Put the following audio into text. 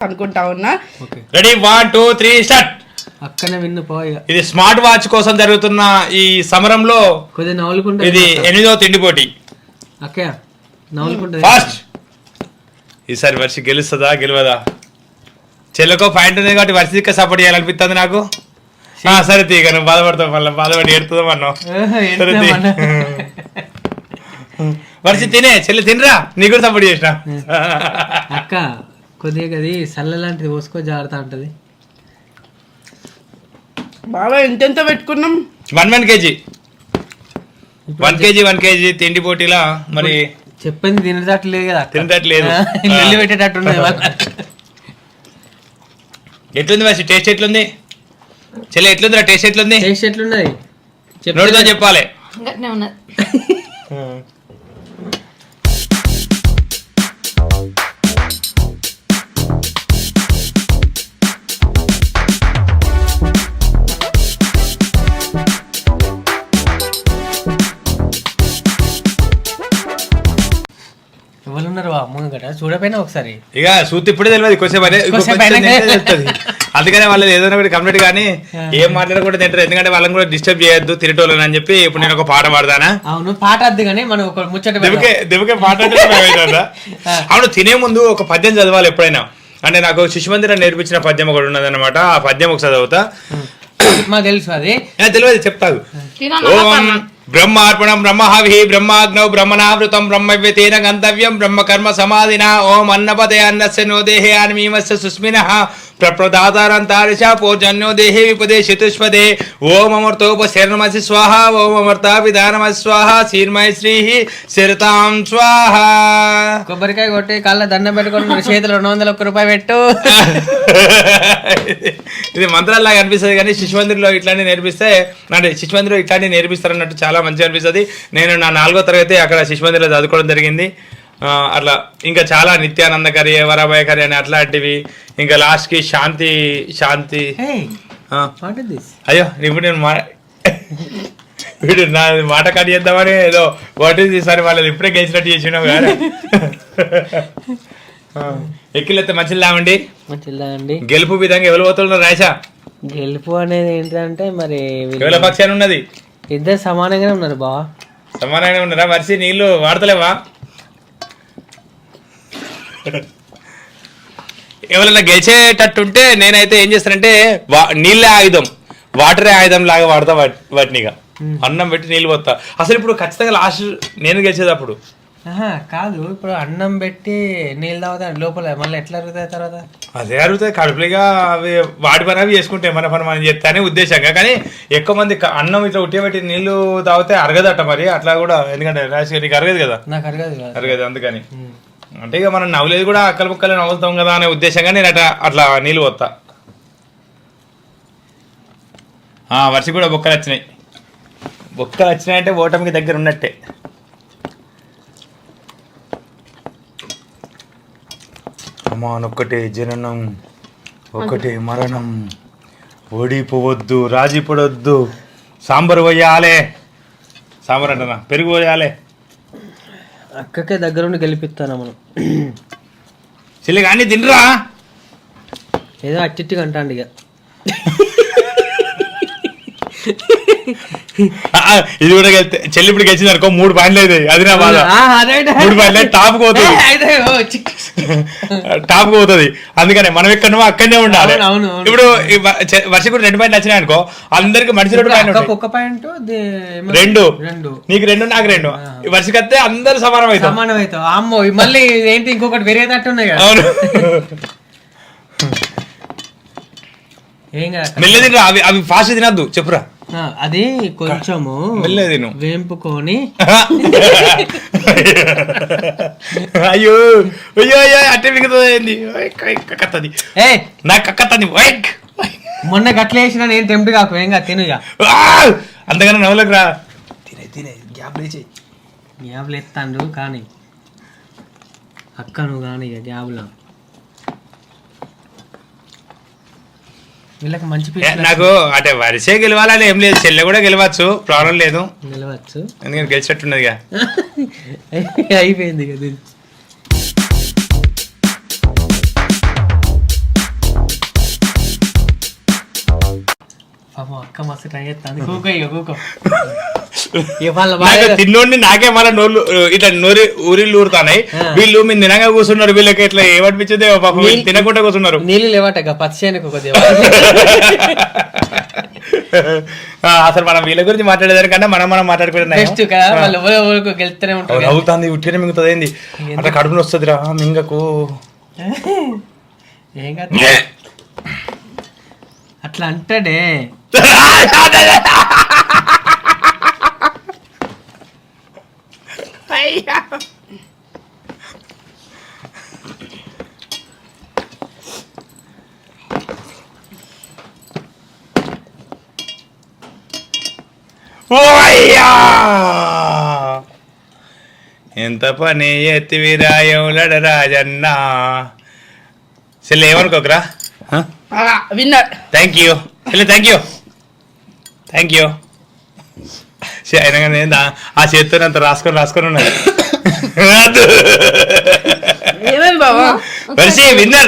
అనుకుంటా ఉన్నా. Okay. Ready one two three start అక్కనే విన్ను ఇది స్మార్ట్ వాచ్ కోసం జరుగుతున్న ఈ సమరంలో కొద్దిగా నవ్వులుకుంటా ఇది ఎనిమిదో తిండి పోటీ. అక్కయ్య నవ్వులుకుంటా ఫాస్ట్ ఈసారి వర్షి గెలుస్తుందా గెలవదా? చెల్లెకో పాయింట్ ఉంది కాబట్టి వర్షి ఇంకా సపోర్ట్ చేయాలనిపిస్తుంది నాకు. ఆ, సరే తీగ నువ్వు బాధపడతావు మళ్ళీ. బాధపడి ఏడుతుందా అన్నావు సరే తీ. వర్షి తినే చెల్లి తినరా? నీకు కూడా సపోర్ట్ చేసిన? అక్క కొద్దిగా అది సల్ల లాంటిది పోసుకో జాగ్రత్త ఉంటది. బాగా ఎంతెంత పెట్టుకున్నాం? One one KG. One KG one KG తిండి పోటీలా మరి చెప్పింది తినేటట్టు లేదు కదా. తినేటట్లేదు. నెల్లి పెట్టేటట్టు వాళ్ళ. ఎట్లుంది వర్షి టేస్ట్ ఎట్లుంది? చెల్లి ఎట్లుందిరా? టేస్ట్ ఎట్లుంది? టేస్ట్ ఎట్లున్నది? నోటితో చెప్పాలి. గట్నే ఉన్నది ఎవరున్నారు బా ముందు గట చూడపోయినా ఒకసారి. ఇక సూతి ఇప్పుడే తెలియదు కొంచెం తెలుస్తది. అందుకనే వాళ్ళది ఏదైనా ఒకటి కంప్లీట్ కానీ ఏం మాట్లాడకుండా తింటారు. ఎందుకంటే వాళ్ళని కూడా డిస్టర్బ్ చేయొద్దు తిరటోళ్ళని అని చెప్పి ఇప్పుడు నేను ఒక పాట పాడతానా? అవును పాట వద్దు కానీ మనం ఒక ముచ్చట పెడదాం. దివకే దివకే పాట? అవును తినే ముందు ఒక పద్యం చదవాలి ఎప్పుడైనా. అంటే నాకు శిశుమందిరం నేర్పించిన పద్యం ఒకటి ఉన్నది అనమాట ఆ పద్యం ఒకసారి చదువుతా. మాకు తెలుసు అది. తెలియదు చెప్తాను బ్రహ్మార్పణం బ్రహ్మహవి బ్రహ్మాగ్నౌ బ్రహ్మణావృతం బ్రహ్మవ్యతేన గంతవ్యం బ్రహ్మకర్మ సమాధిన ఓం అన్నపదే అన్నస్య నో దేహే అన్మీమస్య సుస్మిన ప్రప్రదాతారంతారిష పోజన్యో దేహే విపదేశతుష్పదే ఓం అమర్తోపశరణమసి స్వాహ ఓం అమర్తా విధానమసి స్వాహ శీర్మయ శ్రీ శిరతాం స్వాహ కొబ్బరికాయ కొట్టి కళ్ళ దండం పెట్టుకొని చేతిలో రెండు వందల ఒక్క రూపాయి పెట్టు. ఇది మంత్రాల్లాగా అనిపిస్తుంది కానీ శిశుమందిర్లో ఇట్లాంటి నేర్పిస్తే అంటే శిశుమందిర్లో ఇట్లాంటి నేర్పిస్తారు అన్నట్టు చాలా మంచిగా అనిపిస్తుంది. నేను నా నాలుగో తరగతి అక్కడ శిశుమందిర్లో చదువుకోవడం జరిగింది. అట్లా ఇంకా చాలా నిత్యానందకరి వరాభయకరి అని అట్లాంటివి. ఇంకా లాస్ట్కి శాంతి శాంతి. అయ్యో ఇప్పుడు నేను మా వీడు నా మాట కట్ చేద్దామని ఏదో వాట్ ఈస్ వాళ్ళని ఇప్పుడే గెలిచినట్టు చేసినావు కదా ఎక్కిలెత్తే మంచిదా అండి గెలుపు విధంగా ఎవరు పోతున్నారు రాశా గెలుపు అనేది ఏంటంటే మరి పక్షాన్ని ఉన్నది? ఇద్దరు సమానంగానే ఉన్నారు బా సమానంగా ఉన్నారా? మరిసి నీళ్ళు వాడతలేవా? ఎవరైనా గెలిచేటట్టుంటే నేనైతే ఏం చేస్తానంటే వా నీళ్ళే ఆయుధం. వాటరే ఆయుధం లాగా వాడతా వాటి- వాటిని ఇక. అన్నం పెట్టి నీళ్ళు పోతా. అసలు ఇప్పుడు ఖచ్చితంగా లాస్ట్ నేను గెలిచేటప్పుడు ఆహా, కాదు ఇప్పుడు అన్నం పెట్టి నీళ్ళు తాగుతా లోపల మళ్ళీ ఎట్లా అరుగుతాయి తర్వాత? అదే అరుగుతాయి. కడుపులుగా అవి వాడి పని అవి చేసుకుంటే మన పని మనం చేస్తానే ఉద్దేశంగా. కానీ ఎక్కువ మంది అన్నం ఇట్లా ఉట్టిపెట్టి నీళ్ళు తాగితే అరగదట మరి. అట్లా కూడా ఎందుకంటే రాసి నీకు అరగదు కదా? నాకు అరగదు అరగదు అందుకని. అంటే ఇక మనం నవ్వులేదు కూడా అక్కల ముక్కలు నవ్వుతాం కదా అనే ఉద్దేశంగా నేను అట్లా అట్లా నీళ్ళు పోతా ఆ, వర్షి కూడా బొక్కలు వచ్చినాయి. బొక్కలు వచ్చినాయంటే ఓటమికి దగ్గర ఉన్నట్టే. అమ్మానొక్కటే జననం ఒకటే మరణం. ఓడిపోవద్దు రాజీ పడొద్దు సాంబార్ పోయాలే సాంబార్ అంటనా పెరుగు పోయాలే అక్కకే దగ్గరుండి గెలిపిస్తాను మనం చెల్లి కానీ తినరా? ఏదో అట్టిట్టుగా అంటాండి ఇక. ఇది కూడా చెల్లి ఇప్పుడు గెలిచింది అనుకో మూడు పాయింట్లు అయితే. అది నా బాధ. మూడు పాయింట్లు టాప్ పోతుంది. టాప్ పోతుంది. అందుకనే మనం ఎక్కడో అక్కడనే ఉండాలి. ఇప్పుడు ఈ వ- చె- వర్ష కూడా రెండు పాయింట్లు వచ్చినాయి అనుకో అందరికి మనిషి రెండు ఒక పాయింట్ రెండు. నీకు రెండు నాకు రెండు. ఈ వర్షకి వస్తే అందరు సమానం అవుతాం. సమానం అవుతావు అమ్మో మళ్ళీ ఏంటి ఇంకొకటి వేరేటట్టు ఉన్నాయి అవును. ఏం కాదు అక్క. మెల్ల తినరా? అవి అవి ఫాస్ట్ తినద్దు. చెప్పురా. అది కొంచెము. వేంపుకొని. అయ్యో అయ్యో అయ్యో అట్టే మిగతాది కక్కత్తది. ఏ! నాకు వైక్ మొన్న గట్ల వేసిన నేను టెంప్ట్ కాకు ఏం కాదు తిను ఇక. అంతగానే నవ్వులకు రా. తినే తినే గ్యాప్ లేచి. గ్యాబ్లు ఎత్తాండు కానీ అక్క నువ్వు కానీ ఇక గ్యాబ్లో వీళ్ళకి మంచి నాకు అంటే వరిసే గెలవాలని ఏం లేదు. చెల్లె కూడా గెలవచ్చు. ప్రాబ్లం లేదు. నిలవచ్చు ఎందుకంటే గెలిచినట్టున్నదిగా అయిపోయింది ఇక అక్క మస్తు ట్రై చేస్తాను కూకో ఇక కూకో తిన్నోడిని నాకే మళ్ళీ నోళ్ళు ఇట్లా నోరి ఊరిళ్ళు ఊరుతాయి ఆ. వీళ్ళు మీరు తినగా కూర్చున్నారు వీళ్ళకి ఇట్లా ఏమనిపించింది పాపం వీళ్ళు తినకుండా కూర్చున్నారు. నీళ్ళు లేవట ఆ, అసలు మనం వీళ్ళ గురించి మాట్లాడేదానికన్నా మనం మనం మాట్లాడుకుంటున్నాం. అవుతుంది ఉట్టిన మింగుతుంది ఏంది? అట్లా కడుపున వస్తుంది రా మింగకు. ఏం కాదు. అట్లా అంటాడే ఓయ్యా! ఎంత పని ఎత్తివిరాయంలడ రాజన్న. చెల్లి ఏమనుకోకరా విన్నర్ థ్యాంక్ యూ చెల్లి థ్యాంక్ యూ థ్యాంక్ యూ అయినా కానీ ఏందా ఆ చేత్తో అంత రాసుకొని రాసుకొని ఉన్నది ఏమేమి బావా పరిచి విన్నర్